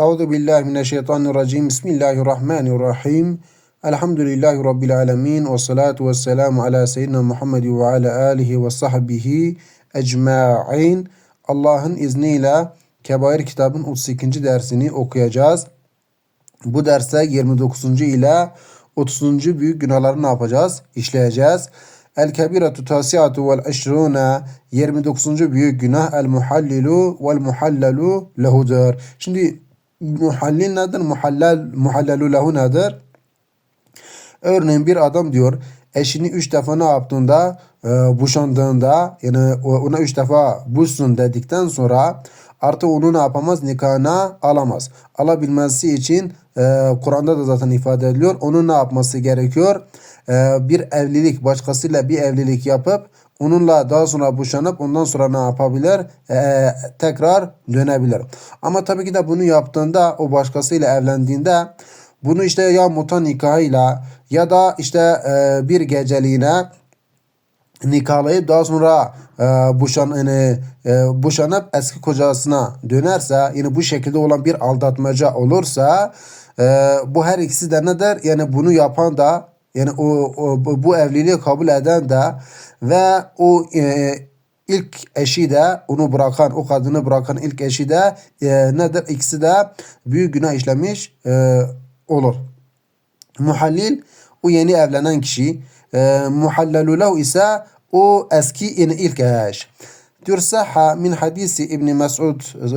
Euzu billahi mineşşeytanirracim. Bismillahirrahmanirrahim. Elhamdülillahi Rabbil alemin. Ve salatu ve selamu ala seyyidina Muhammed ve ala alihi ve sahbihi ecma'in. Allah'ın izniyle Kebair kitabın 32. dersini okuyacağız. Bu derste 29. ile 30. büyük günahları ne yapacağız? İşleyeceğiz. El kebiretu tasiatu vel eşruna 29. büyük günah el muhallilu vel muhallalu lehudur. Şimdi muhallil nedir? Muhallal, muhallalu lehu nedir? Örneğin bir adam diyor eşini üç defa ne yaptığında e, boşandığında yani ona üç defa bulsun dedikten sonra artık onu ne yapamaz nikahına alamaz. Alabilmesi için e, Kur'an'da da zaten ifade ediliyor. Onun ne yapması gerekiyor? E, bir evlilik başkasıyla bir evlilik yapıp onunla daha sonra boşanıp ondan sonra ne yapabilir? E, tekrar dönebilir. Ama tabii ki de bunu yaptığında o başkasıyla evlendiğinde bunu işte ya muta nikahıyla ya da işte e, bir geceliğine nikahlayıp daha sonra e, boşan, yani, e, boşanıp eski kocasına dönerse yine bu şekilde olan bir aldatmaca olursa e, bu her ikisi de nedir? Yani bunu yapan da yani o, o bu evliliği kabul eden de ve o e, ilk eşi de onu bırakan o kadını bırakan ilk eşi de e, nedir? İkisi de büyük günah işlemiş e, olur. Muhallil o yeni evlenen kişi. E, muhallalu lehu ise o eski yani ilk eş. Diyor min hadisi İbni Mesud e,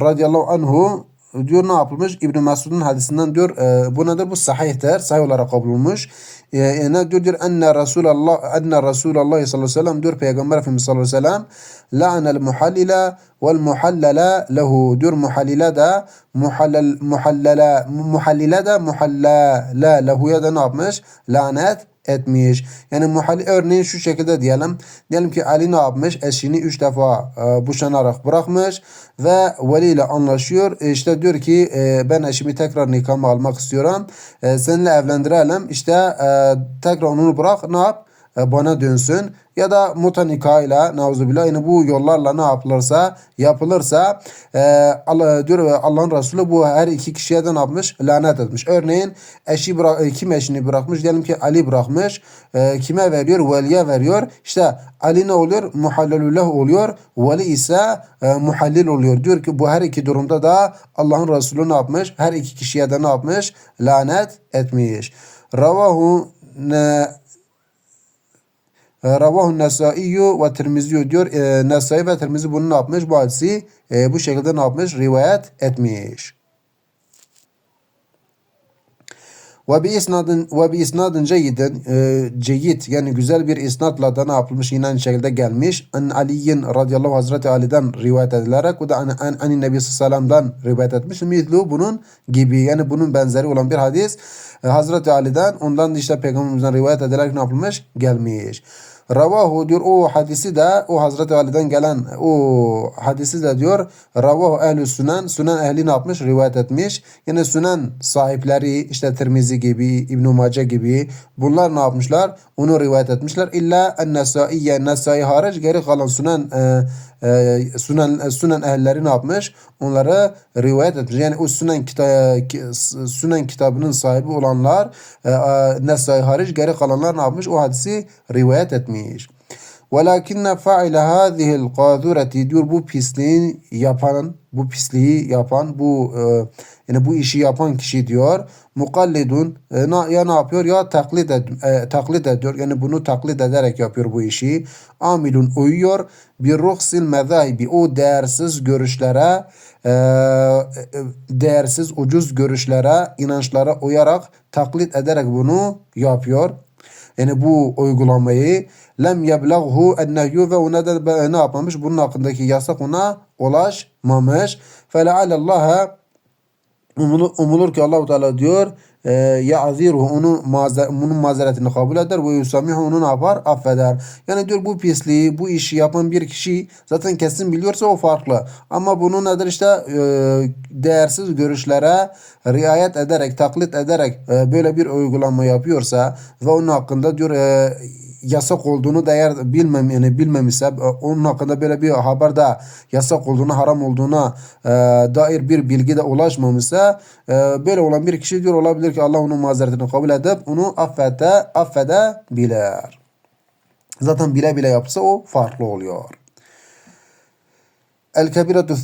radıyallahu anhu diyor ne yapılmış? İbn Mesud'un hadisinden diyor e, bu nedir? Bu sahihtir. Sahih olarak kabul olmuş. E, ne diyor? diyor enne Resulullah enne Resulullah sallallahu aleyhi ve sellem diyor Peygamber Efendimiz sallallahu aleyhi ve sellem la'nel muhallila vel muhallala lehu diyor muhallila da muhallal muhallala muhallila da muhallala lehu'ya da ne yapmış? Lanet etmiş. Yani muhalli örneğin şu şekilde diyelim. Diyelim ki Ali ne yapmış? Eşini üç defa e, boşanarak bırakmış ve veli ile anlaşıyor. E, işte diyor ki e, ben eşimi tekrar nikahıma almak istiyorum. E, seninle evlendirelim. İşte e, tekrar onu bırak ne yap? E, bana dönsün ya da muta nikahıyla nauzubillah yani bu yollarla ne yapılırsa yapılırsa e, Allah diyor Allah'ın Resulü bu her iki kişiye de ne yapmış? Lanet etmiş. Örneğin eşi bırak, e, kim eşini bırakmış? Diyelim ki Ali bırakmış. E, kime veriyor? Veliye veriyor. İşte Ali ne oluyor? Muhallelullah oluyor. Veli ise e, muhallil oluyor. Diyor ki bu her iki durumda da Allah'ın Resulü ne yapmış? Her iki kişiye de ne yapmış? Lanet etmiş. Ravahu Ravahu Nesai'yu ve Tirmizi diyor. E, Nesai ve Tirmizi bunu ne yapmış? Bu hadisi e, bu şekilde ne yapmış? Rivayet etmiş. Ve bi isnadın ve bi isnadın ceyyidin e, ceyyid yani güzel bir isnatla da ne yapılmış yine aynı şekilde gelmiş. An Ali'nin radıyallahu Hazreti Ali'den rivayet edilerek o da an, an, an Nebi Sallam'dan rivayet etmiş. Mithlu bunun gibi yani bunun benzeri olan bir hadis e, Hazreti Ali'den ondan işte peygamberimizden rivayet edilerek ne yapılmış? Gelmiş. Ravahu diyor o hadisi de o Hazreti Ali'den gelen o hadisi de diyor Ravahu ehlü sünen sünen ehli ne yapmış rivayet etmiş. Yani sünen sahipleri işte Tirmizi gibi İbn Mace gibi bunlar ne yapmışlar? Onu rivayet etmişler. İlla en-Nesai'ye Nesai hariç geri kalan sünen e, e, sünen sünen ehlileri ne yapmış? Onları rivayet etmiş. Yani o sünen kita sünen kitabının sahibi olanlar e, e, Nesai hariç geri kalanlar ne yapmış? O hadisi rivayet etmiş. Velakinne faile hâzihil qâzureti diyor bu pisliğin yapan, bu pisliği yapan, bu e, yani bu işi yapan kişi diyor mukallidun e, na, ya ne yapıyor ya taklit, ed, e, taklit ediyor yani bunu taklit ederek yapıyor bu işi. Amilun uyuyor bir ruhsil mezahibi o değersiz görüşlere e, e, değersiz ucuz görüşlere inançlara uyarak taklit ederek bunu yapıyor. Yani bu uygulamayı lem yeblaghu ennehyu ve ona da ne yapmamış? Bunun hakkındaki yasak ona ulaşmamış. Felealellaha umulur, umulur ki Allahu Teala diyor e, ya'ziruhu onu maze, bunun mazeretini kabul eder ve yusamihu onu ne yapar? Affeder. Yani diyor bu pisliği, bu işi yapan bir kişi zaten kesin biliyorsa o farklı. Ama bunu nedir işte e, değersiz görüşlere riayet ederek, taklit ederek e, böyle bir uygulama yapıyorsa ve onun hakkında diyor e, yasak olduğunu değer bilmem yani bilmemişse e, onun hakkında böyle bir haberde yasak olduğunu haram olduğuna e, dair bir bilgi de ulaşmamışsa e, böyle olan bir kişi diyor olabilir ki Allah onun mazeretini kabul edip onu affede affedebilir. Zaten bile bile yapsa o farklı oluyor. El kebiratü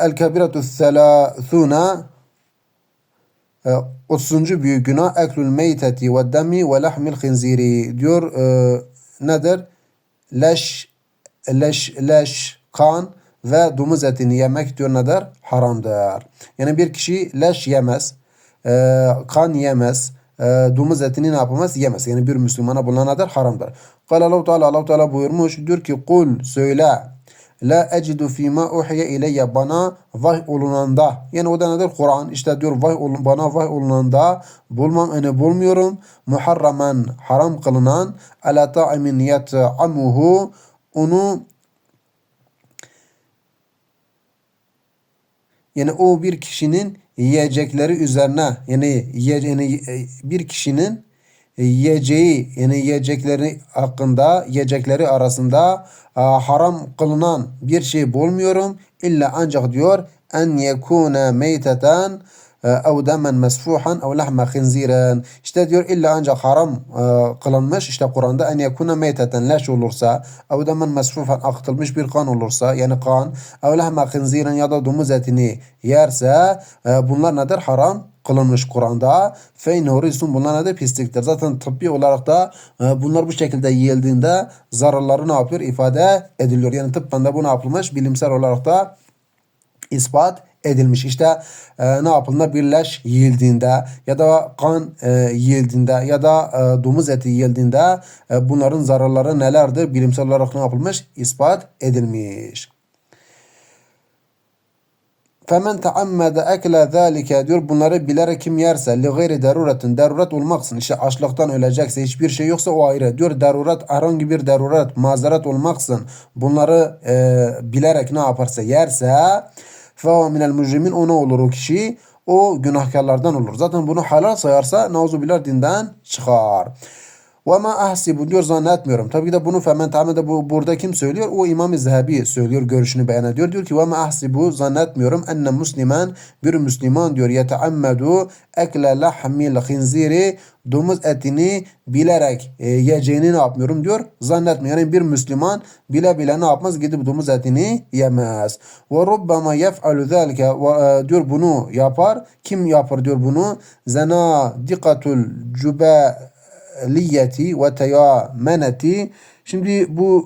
el kebiratü selâthûne 30. büyük günah eklül meyteti ve demi ve lahmil khinziri diyor e, nedir? Leş, leş, leş, kan ve domuz etini yemek diyor nedir? Haramdır. Yani bir kişi leş yemez, e, kan yemez, e, domuz etini ne yapamaz? Yemez. Yani bir Müslümana bulunan nedir? Haramdır. Kale Allah-u Teala, Allah-u Teala buyurmuş, diyor ki kul söyle La ecidu fîmâ uhiye ileyye bana vahy olunanda yani o da nedir? Kur'an işte diyor vahy olun, bana vahy olunanda bulmam yani bulmuyorum muharraman haram kılınan ala ta'imin yet'amuhu onu yani o bir kişinin yiyecekleri üzerine yani, yani bir kişinin yiyeceği yani yiyecekleri hakkında yiyecekleri arasında haram kılınan bir şey bulmuyorum. İlla ancak diyor en yekune meyteten ev demen mesfuhan ev lahme khinziren. İşte diyor illa ancak haram kılınmış. İşte Kur'an'da en yekune meyteten leş olursa ev demen mesfuhan akıtılmış bir kan olursa yani kan ev lahme khinziren ya da domuz etini yerse bunlar nedir? Haram kılınmış Kur'an'da. Feynehu rizun bunlar nedir? Pisliktir. Zaten tıbbi olarak da bunlar bu şekilde yiyildiğinde zararları ne yapıyor? ifade ediliyor. Yani tıbben de bu ne yapılmış? Bilimsel olarak da ispat edilmiş. İşte e, ne yapıldığında bir leş yiyildiğinde ya da kan e, yiyildiğinde ya da e, domuz eti yiyildiğinde e, bunların zararları nelerdir? Bilimsel olarak ne yapılmış? ispat edilmiş. Femen taammede ekle zâlike diyor bunları bilerek kim yerse li gayri daruretin daruret olmaksın işte açlıktan ölecekse hiçbir şey yoksa o ayrı diyor daruret herhangi bir daruret mazeret olmaksın bunları e, bilerek ne yaparsa yerse fe minel mücrimin o ne olur o kişi o günahkarlardan olur. Zaten bunu halal sayarsa nauzubillah dinden çıkar. Ve ma ahsibu diyor zannetmiyorum. Tabii ki de bunu femen tamede bu burada kim söylüyor? O İmam-ı Zehebi söylüyor, görüşünü beyan ediyor. Diyor ki ve ma ahsibu zannetmiyorum enne muslimen bir Müslüman diyor yeteammedu ekle lahmil khinziri domuz etini bilerek e, yiyeceğini ne yapmıyorum diyor. Zannetmiyor. Yani bir Müslüman bile bile ne yapmaz? Gidip domuz etini yemez. Ve rubbama yef'alu zâlike e, diyor bunu yapar. Kim yapar diyor bunu? Zena dikatul cübe ليتي وتيا منتي شنو بو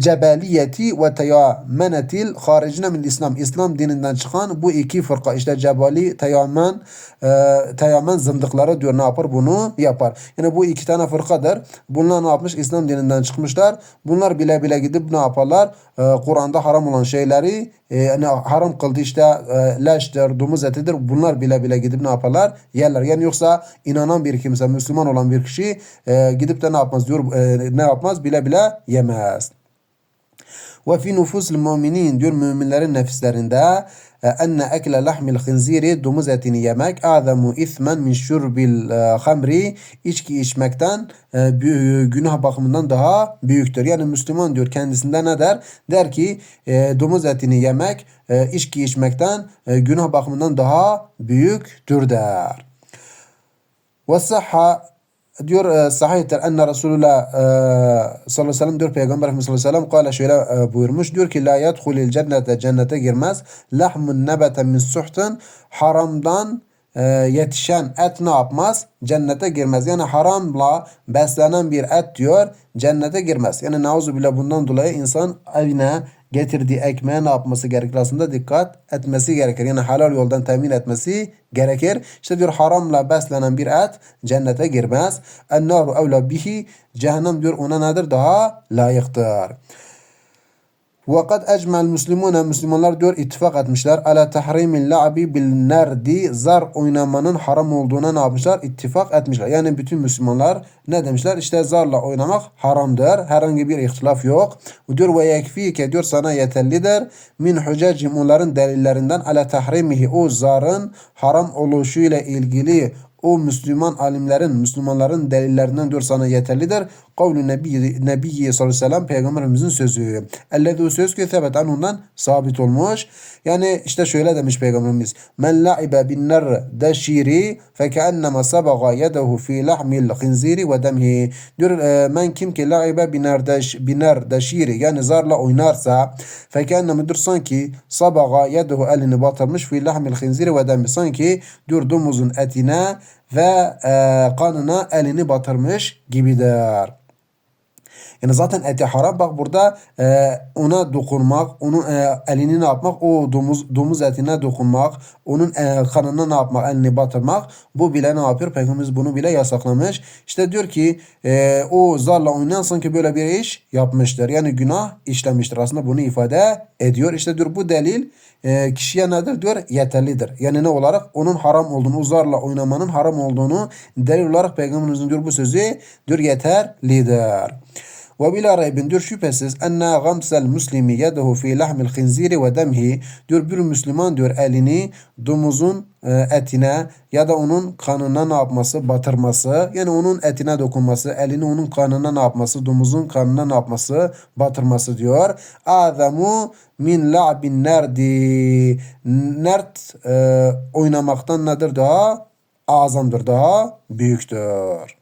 cebeliyeti ve teyamenetil haricine min İslam İslam dininden çıkan bu iki fırka işte cebali teyamen e, teyamen zındıkları diyor ne yapar bunu yapar. Yani bu iki tane fırkadır. Bunlar ne yapmış? İslam dininden çıkmışlar. Bunlar bile bile gidip ne yaparlar? E, Kur'an'da haram olan şeyleri e, yani haram kıldı işte e, leştir, domuz etidir. Bunlar bile bile gidip ne yaparlar? Yerler. Yani yoksa inanan bir kimse, Müslüman olan bir kişi e, gidip de ne yapmaz diyor? E, ne yapmaz? Bile bile yemez. Ve fi nufusil müminin diyor müminlerin nefislerinde enne ekle lahmil khinziri domuz etini yemek azamu ismen min şurbil hamri içki içmekten günah bakımından daha büyüktür. Yani Müslüman diyor kendisinde ne der? Der ki domuz etini yemek içki içmekten günah bakımından daha büyüktür der. Ve sahha diyor e, sahihtir enne Resulullah e, sallallahu aleyhi ve sellem diyor Peygamber Efendimiz sallallahu aleyhi ve sellem kâle şöyle e, buyurmuş diyor ki la yedhulil cennete cennete girmez lahmun nebete min suhtin haramdan e, yetişen et ne yapmaz? Cennete girmez. Yani haramla beslenen bir et diyor cennete girmez. Yani nauzu bile bundan dolayı insan evine getirdiği ekmeğe ne yapması gerekir? Aslında dikkat etmesi gerekir. Yani halal yoldan temin etmesi gerekir. İşte diyor haramla beslenen bir et cennete girmez. En-naru evla bihi cehennem diyor ona nedir? Daha layıktır. Vakat ecmel muslimune Müslümanlar diyor ittifak etmişler. Ala tahrimil la'bi bil nerdi zar oynamanın haram olduğuna ne yapmışlar? İttifak etmişler. Yani bütün Müslümanlar ne demişler? İşte zarla oynamak haramdır. Herhangi bir ihtilaf yok. Diyor ve yekfike diyor sana yeterlidir. Min hüccecim onların delillerinden ala tahrimihi o zarın haram oluşuyla ilgili o Müslüman alimlerin, Müslümanların delillerinden diyor sana yeterlidir. Kavlu Nebi, Nebi sallallahu aleyhi ve sellem Peygamberimizin sözü. Ellezü söz ki sebeten ondan sabit olmuş. Yani işte şöyle demiş Peygamberimiz. Men la'ibe bin nar deşiri fekennema sabaga yedehu fi lahmil khinziri ve demhi. Diyor e, men kim ki la'ibe binar deş, binar deşiri yani zarla oynarsa fekennema diyor sanki sabaga yedehu elini batırmış fi lahmil khinziri ve demhi. Sanki diyor domuzun etine ve e, kanına elini batırmış gibidir. Yani zaten eti haram. Bak burada e, ona dokunmak, onun e, elini ne yapmak, o domuz domuz etine dokunmak, onun e, kanına ne yapmak, elini batırmak. Bu bile ne yapıyor? Peygamberimiz bunu bile yasaklamış. İşte diyor ki e, o zarla oynayan sanki böyle bir iş yapmıştır. Yani günah işlemiştir. Aslında bunu ifade ediyor. İşte diyor bu delil e, kişiye nedir diyor? Yeterlidir. Yani ne olarak? Onun haram olduğunu, o zarla oynamanın haram olduğunu delil olarak Peygamberimizin diyor bu sözü diyor yeterlidir. Ve bila raybin diyor şüphesiz enne gamsel muslimi yedehu fi lahmil khinziri ve demhi. Diyor bir Müslüman diyor elini domuzun e, etine ya da onun kanına ne yapması? Batırması. Yani onun etine dokunması elini onun kanına ne yapması? Domuzun kanına ne yapması? Batırması diyor. Azamu min la'bin nerdi. Nert e, oynamaktan nedir daha? Azamdır daha büyüktür.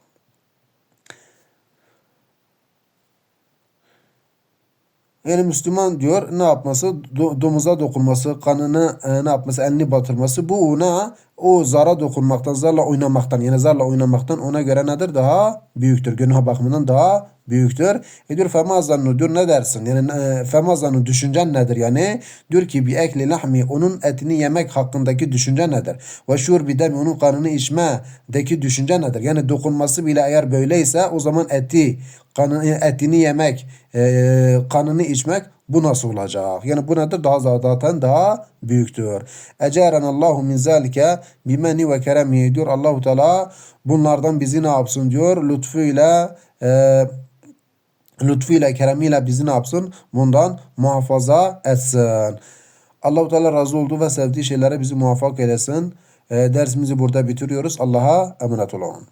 Yani Müslüman diyor ne yapması? Do, domuza dokunması, kanını e, ne yapması? Elini batırması. Bu ona o zara dokunmaktan, zarla oynamaktan yani zarla oynamaktan ona göre nedir? Daha büyüktür. Günah bakımından daha büyüktür. E diyor femazannu diyor ne dersin? Yani e, femazannu düşüncen nedir? Yani diyor ki bir ekli lahmi onun etini yemek hakkındaki düşünce nedir? Ve şur bir demi onun kanını içmedeki düşünce nedir? Yani dokunması bile eğer böyleyse o zaman eti kanını, etini yemek, e, kanını içmek bu nasıl olacak? Yani bu nedir? Daha zaten daha büyüktür. Eceren Allahu min zalike bimeni ve keremihi diyor Allahu Teala bunlardan bizi ne yapsın diyor lütfuyla e, lütfuyla keremiyle bizi ne yapsın? Bundan muhafaza etsin. Allahu Teala razı olduğu ve sevdiği şeylere bizi muvaffak eylesin. E, dersimizi burada bitiriyoruz. Allah'a emanet olun.